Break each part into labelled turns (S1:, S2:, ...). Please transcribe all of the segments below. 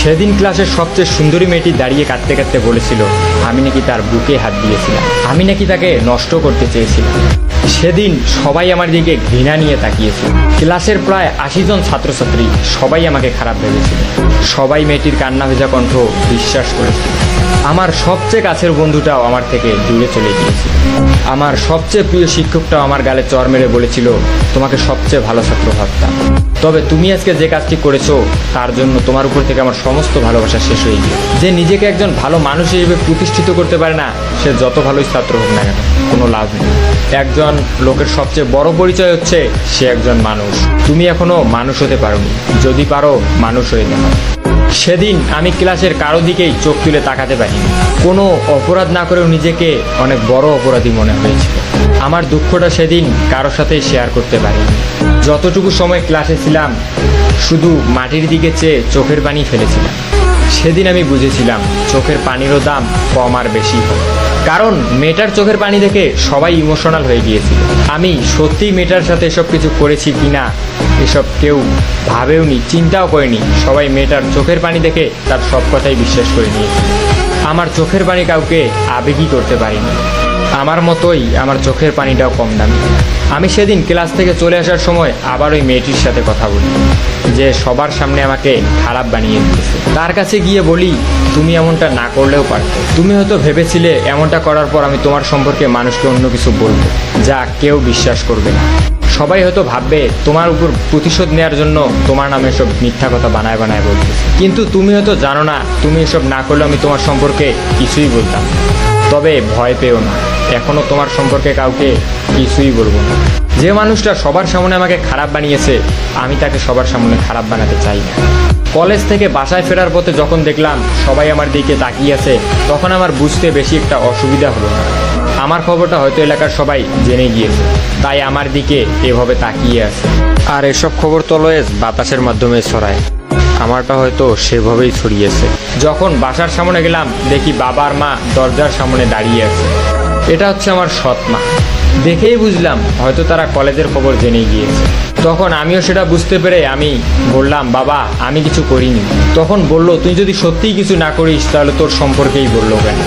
S1: সেদিন ক্লাসের সবচেয়ে সুন্দরী মেয়েটি দাঁড়িয়ে কাঁদতে কাঁদতে বলেছিল, আমি নাকি তার বুকে হাত দিয়েছিলাম। আমি নাকি তাকে নষ্ট করতে চেয়েছিলাম। সেদিন সবাই আমার দিকে ঘৃণা নিয়ে তাকিয়েছিল। ক্লাসের প্রায় আশি জন ছাত্রছাত্রী সবাই আমাকে খারাপ ভেবেছিল। সবাই মেয়েটির কান্না ভেজা কণ্ঠ বিশ্বাস করেছিল। আমার সবচেয়ে কাছের বন্ধুটাও আমার থেকে দূরে চলে গিয়েছিল। আমার সবচেয়ে প্রিয় শিক্ষকটাও আমার গালে চর মেরে বলেছিল, তোমাকে সবচেয়ে ভালো ছাত্র ভাবতাম। তবে তুমি আজকে যে কাজটি করেছ, তার জন্য তোমার উপর থেকে আমার সমস্ত ভালোবাসা শেষ হয়ে গিয়ে যে নিজেকে একজন ভালো মানুষ হিসেবে প্রতিষ্ঠিত করতে পারে না, সে যত ভালোই ছাত্র হোক না কেন, কোনো লাভ নেই। একজন লোকের সবচেয়ে বড় পরিচয় হচ্ছে সে একজন মানুষ। তুমি এখনও মানুষ হতে পারোনি। যদি পারো, মানুষ হয়ে যাও। সেদিন আমি ক্লাসের কারও দিকেই চোখ তুলে তাকাতে পারিনি। কোনো অপরাধ না করেও নিজেকে অনেক বড় অপরাধী মনে হয়েছিল। আমার দুঃখটা সেদিন কারোর সাথে শেয়ার করতে পারিনি। যতটুকু সময় ক্লাসে ছিলাম, শুধু মাটির দিকে চেয়ে চোখের পানি ফেলেছিলাম। সেদিন আমি বুঝেছিলাম, চোখের পানিরও দাম কম আর বেশি কারণ মেয়েটার চোখের পানি দেখে সবাই ইমোশনাল হয়ে গিয়েছিল। আমি সত্যিই মেয়েটার সাথে এসব কিছু করেছি কি না এসব কেউ ভাবেওনি, চিন্তাও করেনি। সবাই মেয়েটার চোখের পানি দেখে তার সব কথাই বিশ্বাস করে নিয়েছে আমার চোখের পানি কাউকে আবেগই করতে পারিনি। আমার মতোই আমার চোখের পানিটাও কম দামি। আমি সেদিন ক্লাস থেকে চলে আসার সময় আবার ওই মেয়েটির সাথে কথা বলি, যে সবার সামনে আমাকে খারাপ বানিয়ে দিয়েছে। তার কাছে গিয়ে বলি, তুমি এমনটা না করলেও পারতে। তুমি হয়তো ভেবেছিলে এমনটা করার পর আমি তোমার সম্পর্কে মানুষকে অন্য কিছু বলব, যা কেউ বিশ্বাস করবে না। সবাই হয়তো ভাববে, তোমার উপর প্রতিশোধ নেওয়ার জন্য তোমার নামে এসব মিথ্যা কথা বানায় বানায় বলতেছে। কিন্তু তুমি হয়তো জানো না, তুমি এসব না করলে আমি তোমার সম্পর্কে কিছুই বলতাম তবে ভয় পেও না। এখনও তোমার সম্পর্কে কাউকে কিছুই বলব না। যে মানুষটা সবার সামনে আমাকে খারাপ বানিয়েছে, আমি তাকে সবার সামনে খারাপ বানাতে চাই না। কলেজ থেকে বাসায় ফেরার পথে যখন দেখলাম সবাই আমার দিকে তাকিয়ে আছে, তখন আমার বুঝতে বেশি একটা অসুবিধা হলো না। আমার খবরটা হয়তো এলাকার সবাই জেনে গিয়েছে, তাই আমার দিকে এভাবে তাকিয়ে আছে। আর এসব খবর তো লয়েজ বাতাসের মাধ্যমে ছড়ায়। আমারটা হয়তো সেভাবেই ছড়িয়েছে। যখন বাসার সামনে গেলাম, দেখি বাবার মা দরজার সামনে দাঁড়িয়ে আছে। এটা হচ্ছে আমার সৎ মা দেখেই বুঝলাম, হয়তো তারা কলেজের খবর জেনে গিয়েছে। তখন আমিও সেটা বুঝতে পেরে আমি বললাম, বাবা, আমি কিছু করিনি। তখন বলল, তুই যদি সত্যিই কিছু না করিস, তাহলে তোর সম্পর্কেই বলল কেন?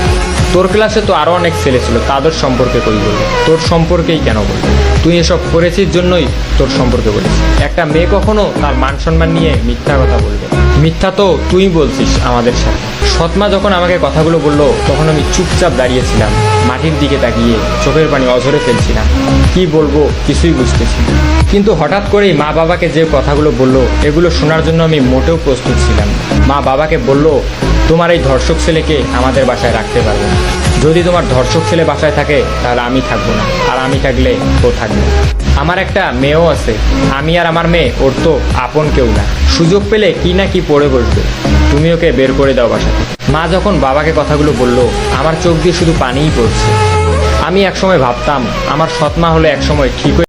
S1: তোর ক্লাসে তো আরও অনেক ছেলে ছিল, তাদের সম্পর্কে কই বলব? তোর সম্পর্কেই কেন বলব? তুই এসব করেছিস জন্যই তোর সম্পর্কে বলিস। একটা মেয়ে কখনো তার মান সম্মান নিয়ে মিথ্যা কথা বলবে মিথ্যা তো তুই বলছিস আমাদের সাথে। সৎমা যখন আমাকে কথাগুলো বলল, তখন আমি চুপচাপ দাঁড়িয়েছিলাম। মাটির দিকে তাকিয়ে চোখের পানি অঝরে ফেলছিলাম। কি বলব, কিছুই বুঝতেছি কিন্তু হঠাৎ করেই মা বাবাকে যে কথাগুলো বলল, এগুলো শোনার জন্য আমি মোটেও প্রস্তুত ছিলাম মা বাবাকে বলল, তোমার এই ধর্ষক ছেলেকে আমাদের বাসায় রাখতে পারবে যদি তোমার ধর্ষক ছেলে বাসায় থাকে, তাহলে আমি থাকব না। আর আমি থাকলে ও থাকবে আমার একটা মেয়েও আছে। আমি আর আমার মেয়ে, ওর তো আপন কেউ না। সুযোগ পেলে কি না কি পড়ে বসবে। তুমি ওকে বের করে দাও বাসা মা যখন বাবাকে কথাগুলো বলল, আমার চোখ দিয়ে শুধু পানিই পড়ছে। আমি একসময় ভাবতাম, আমার সৎমা হলে একসময় ঠিক